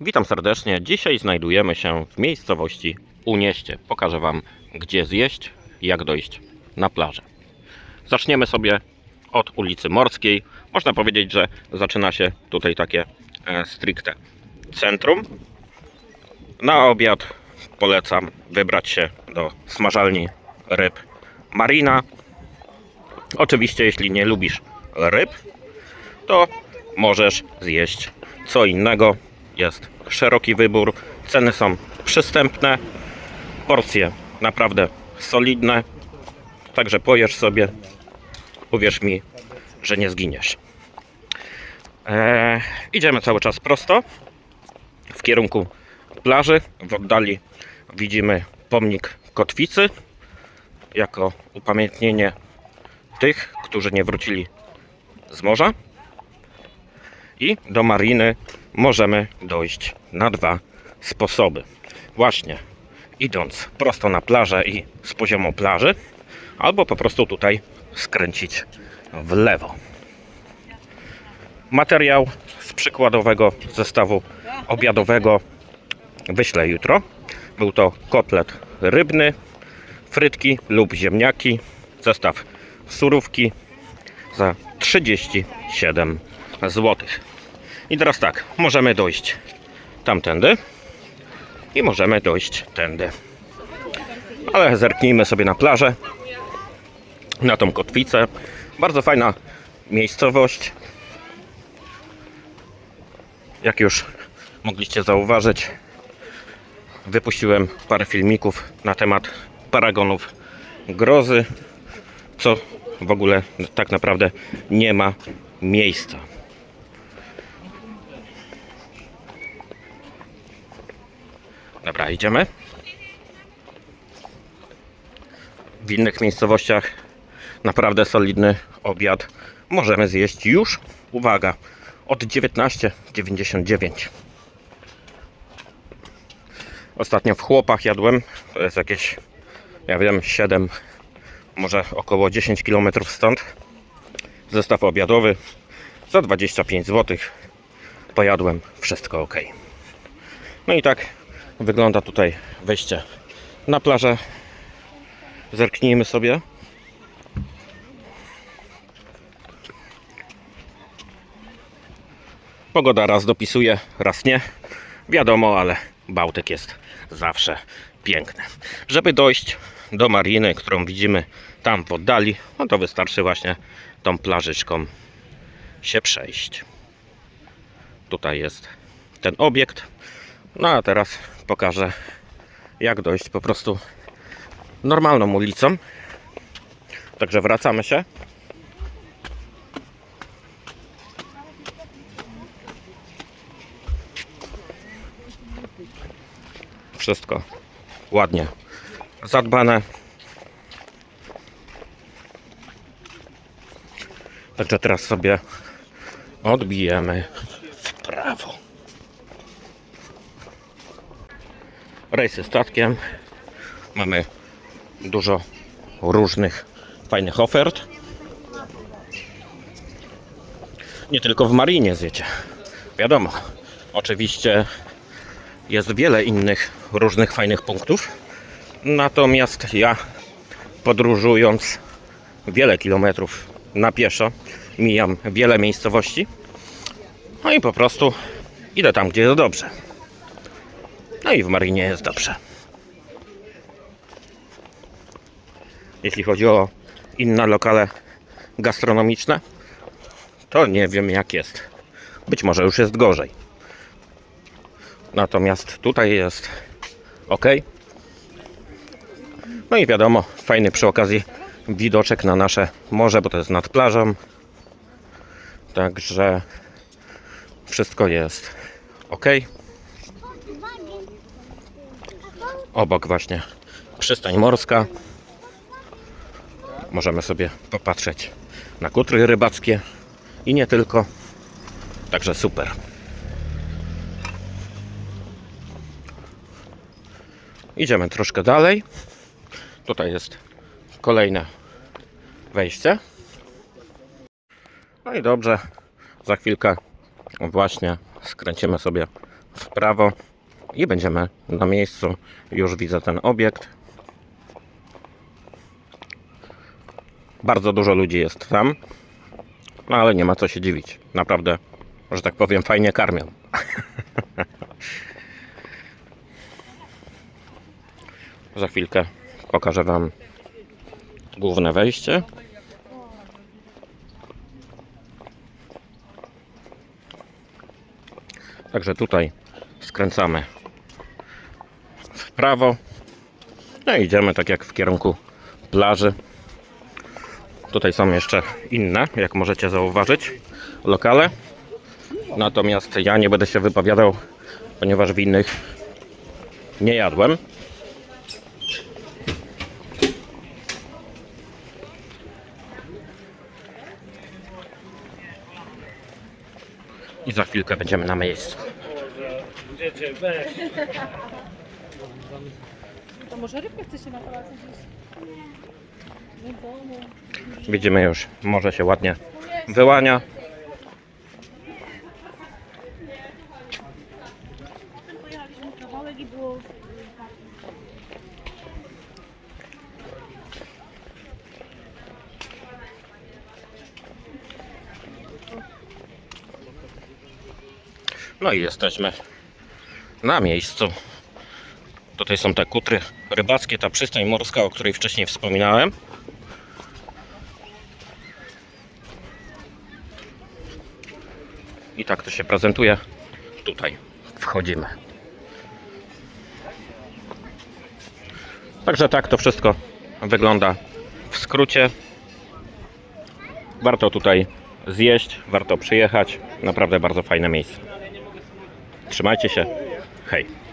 Witam serdecznie. Dzisiaj znajdujemy się w miejscowości Unieście. Pokażę Wam, gdzie zjeść i jak dojść na plażę. Zaczniemy sobie od ulicy Morskiej. Można powiedzieć, że zaczyna się tutaj takie e, stricte centrum. Na obiad polecam wybrać się do smażalni ryb Marina. Oczywiście, jeśli nie lubisz ryb, to możesz zjeść co innego. Jest szeroki wybór, ceny są przystępne, porcje naprawdę solidne, także pojesz sobie, uwierz mi, że nie zginiesz. Eee, idziemy cały czas prosto w kierunku plaży. W oddali widzimy pomnik kotwicy jako upamiętnienie tych, którzy nie wrócili z morza. I do mariny możemy dojść na dwa sposoby. Właśnie idąc prosto na plażę i z poziomu plaży, albo po prostu tutaj skręcić w lewo. Materiał z przykładowego zestawu obiadowego wyślę jutro. Był to kotlet rybny, frytki lub ziemniaki, zestaw surówki za 37 zł. I teraz tak, możemy dojść tamtędy i możemy dojść tędy. Ale zerknijmy sobie na plażę, na tą kotwicę. Bardzo fajna miejscowość. Jak już mogliście zauważyć, wypuściłem parę filmików na temat paragonów grozy, co w ogóle tak naprawdę nie ma miejsca. Idziemy. W innych miejscowościach naprawdę solidny obiad możemy zjeść już, uwaga, od 19,99. Ostatnio w chłopach jadłem, to jest jakieś, ja wiem, 7, może około 10 km stąd. Zestaw obiadowy za 25 zł. Pojadłem, wszystko ok. No i tak wygląda tutaj wejście na plażę. Zerknijmy sobie. Pogoda raz dopisuje, raz nie. Wiadomo, ale Bałtyk jest zawsze piękny. Żeby dojść do mariny, którą widzimy tam w oddali, no to wystarczy właśnie tą plażyczką się przejść. Tutaj jest ten obiekt. No a teraz pokażę jak dojść po prostu normalną ulicą. Także wracamy się. Wszystko ładnie zadbane. Także teraz sobie odbijemy w prawo. Rejsy statkiem. Mamy dużo różnych fajnych ofert. Nie tylko w marinie zjecie. Wiadomo, oczywiście jest wiele innych różnych fajnych punktów. Natomiast ja podróżując wiele kilometrów na pieszo, mijam wiele miejscowości. No i po prostu idę tam, gdzie jest dobrze. No i w Marinie jest dobrze. Jeśli chodzi o inne lokale gastronomiczne, to nie wiem jak jest. Być może już jest gorzej. Natomiast tutaj jest ok. No i wiadomo, fajny przy okazji widoczek na nasze morze, bo to jest nad plażą. Także wszystko jest ok. Obok właśnie przystań morska. Możemy sobie popatrzeć na kutry rybackie i nie tylko. Także super. Idziemy troszkę dalej. Tutaj jest kolejne wejście. No i dobrze, za chwilkę właśnie skręcimy sobie w prawo i będziemy na miejscu. Już widzę ten obiekt. Bardzo dużo ludzi jest tam, no ale nie ma co się dziwić. Naprawdę, że tak powiem, fajnie karmią. Za chwilkę pokażę Wam główne wejście. Także tutaj skręcamy w prawo. No i idziemy tak jak w kierunku plaży. Tutaj są jeszcze inne, jak możecie zauważyć, lokale. Natomiast ja nie będę się wypowiadał, ponieważ w innych nie jadłem. I za chwilkę będziemy na miejscu. To może rybkę chcecie na kolację gdzieś? Nie. W domu. Widzimy już, morze się ładnie wyłania. Pojechaliśmy kawałek i było... No i jesteśmy na miejscu. Tutaj są te kutry rybackie, ta przystań morska, o której wcześniej wspominałem. I tak to się prezentuje. Tutaj wchodzimy. Także tak to wszystko wygląda w skrócie. Warto tutaj zjeść, warto przyjechać. Naprawdę bardzo fajne miejsce. Trzymajcie się. Hej.